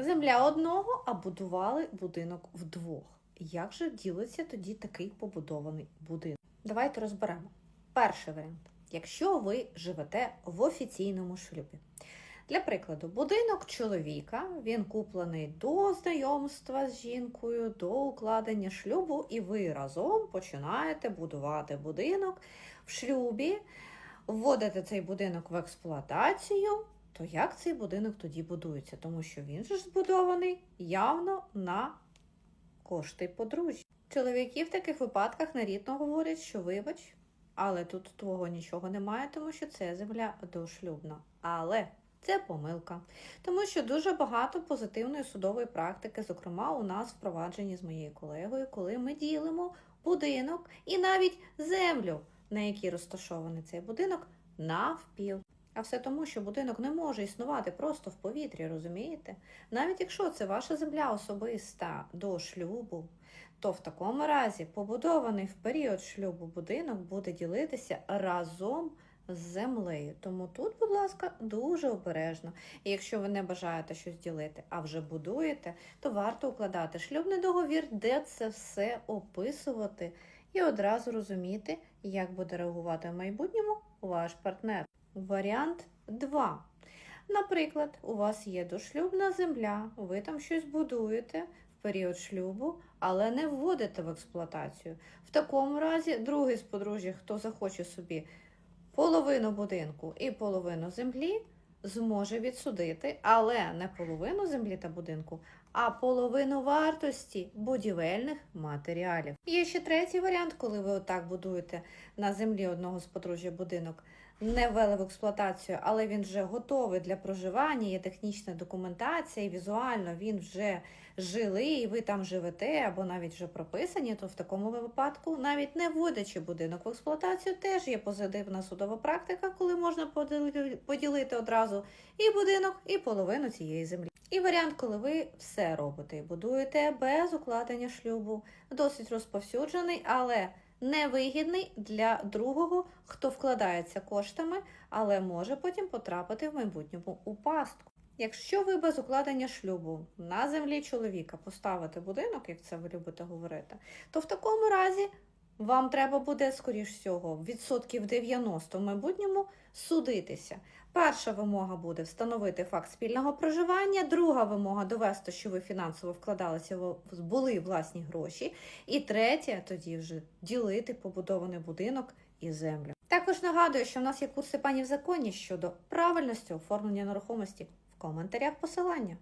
Земля одного, а будували будинок вдвох. Як же ділиться тоді такий побудований будинок? Давайте розберемо. Перший варіант. Якщо ви живете в офіційному шлюбі. Для прикладу, будинок чоловіка він куплений до знайомства з жінкою, до укладення шлюбу, і ви разом починаєте будувати будинок в шлюбі, вводите цей будинок в експлуатацію. То як цей будинок тоді будується? Тому що він же ж збудований явно на кошти подружжя. Чоловіки в таких випадках нарідно говорять, що вибач, але тут твого нічого немає, тому що це земля дошлюбна. Але це помилка, тому що дуже багато позитивної судової практики, зокрема, у нас впроваджені з моєю колегою, коли ми ділимо будинок і навіть землю, на якій розташований цей будинок, навпіл. А все тому, що будинок не може існувати просто в повітрі, розумієте? Навіть якщо це ваша земля особиста до шлюбу, то в такому разі побудований в період шлюбу будинок буде ділитися разом з землею. Тому тут, будь ласка, дуже обережно. І якщо ви не бажаєте щось ділити, а вже будуєте, то варто укладати шлюбний договір, де це все описувати, і одразу розуміти, як буде реагувати в майбутньому ваш партнер. Варіант 2. Наприклад, у вас є дошлюбна земля, ви там щось будуєте в період шлюбу, але не вводите в експлуатацію. В такому разі другий з подружжя, хто захоче собі половину будинку і половину землі, зможе відсудити, але не половину землі та будинку, а половину вартості будівельних матеріалів. Є ще третій варіант, коли ви отак будуєте на землі одного з подружжя будинок. Не ввели в експлуатацію, але він вже готовий для проживання, є технічна документація, і візуально він вже жилий, і ви там живете, або навіть вже прописані, то в такому випадку, навіть не вводячи будинок в експлуатацію, теж є позитивна судова практика, коли можна поділити одразу і будинок, і половину цієї землі. І варіант, коли ви все робите і будуєте без укладення шлюбу, досить розповсюджений, але невигідний для другого, хто вкладається коштами, але може потім потрапити в майбутньому у пастку. Якщо ви без укладення шлюбу на землі чоловіка поставите будинок, як це ви любите говорити, то в такому разі вам треба буде, скоріш всього, відсотків 90 в майбутньому судитися. Перша вимога буде встановити факт спільного проживання, друга вимога довести, що ви фінансово вкладалися були власні гроші. І третє, тоді вже ділити побудований будинок і землю. Також нагадую, що в нас є курси пані в законі щодо правильності оформлення нерухомості в коментарях посилання.